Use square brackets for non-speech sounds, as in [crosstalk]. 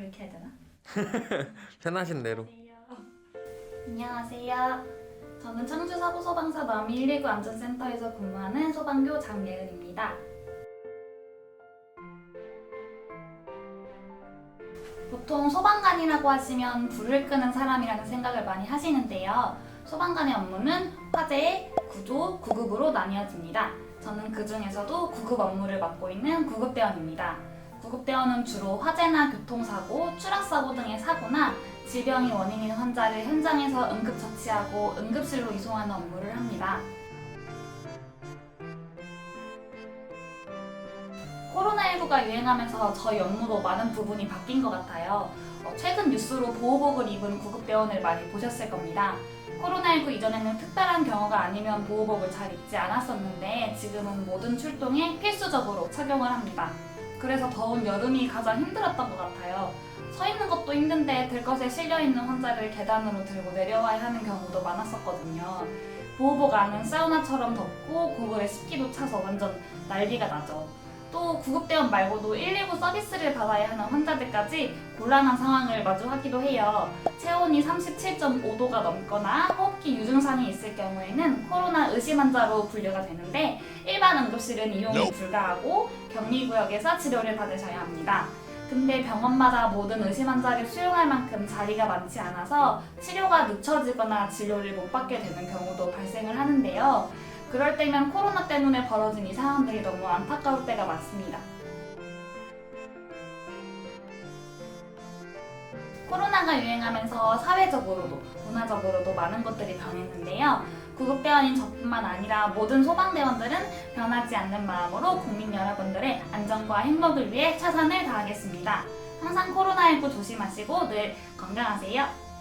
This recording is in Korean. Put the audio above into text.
이렇게 해야 되나? [laughs] 편하신 대로. 안녕하세요. 저는 청주 사부 소방서 남이 119 안전센터에서 근무하는 소방교 장예은입니다. 보통 소방관이라고 하시면 불을 끄는 사람이라는 생각을 많이 하시는데요. 소방관의 업무는 화재, 구조, 구급으로 나뉘어집니다. 저는 그 중에서도 구급 업무를 맡고 있는 구급대원입니다. 구급대원은 주로 화재나 교통사고, 추락사고 등의 사고나 질병이 원인인 환자를 현장에서 응급처치하고 응급실로 이송하는 업무를 합니다. 코로나19가 유행하면서 저희 업무도 많은 부분이 바뀐 것 같아요. 어, 최근 뉴스로 보호복을 입은 구급대원을 많이 보셨을 겁니다. 코로나19 이전에는 특별한 경우가 아니면 보호복을 잘 입지 않았었는데 지금은 모든 출동에 필수적으로 착용을 합니다. 그래서 더운 여름이 가장 힘들었던 것 같아요. 서 있는 것도 힘든데 들것에 실려 있는 환자를 계단으로 들고 내려와야 하는 경우도 많았었거든요. 보호복 안은 사우나처럼 덥고 고글에 습기도 차서 완전 난리가 나죠. 또 구급대원 말고도 119 서비스를 받아야 하는 환자들까지 곤란한 상황을 마주하기도 해요. 체온이 37.5도가 넘거나 호흡기 유증상이 있을 경우에는 코로나 의심 환자로 분류가 되는데 일반 응급실은 이용이 불가하고 격리구역에서 치료를 받으셔야 합니다. 근데 병원마다 모든 의심 환자를 수용할 만큼 자리가 많지 않아서 치료가 늦춰지거나 진료를 못 받게 되는 경우도 발생을 하는데요. 그럴 때면 코로나 때문에 벌어진 이 상황들이 너무 안타까울 때가 많습니다. 코로나가 유행하면서 사회적으로도 문화적으로도 많은 것들이 변했는데요. 구급대원인 저뿐만 아니라 모든 소방대원들은 변하지 않는 마음으로 국민 여러분들의 안전과 행복을 위해 최선을 다하겠습니다. 항상 코로나19 조심하시고 늘 건강하세요.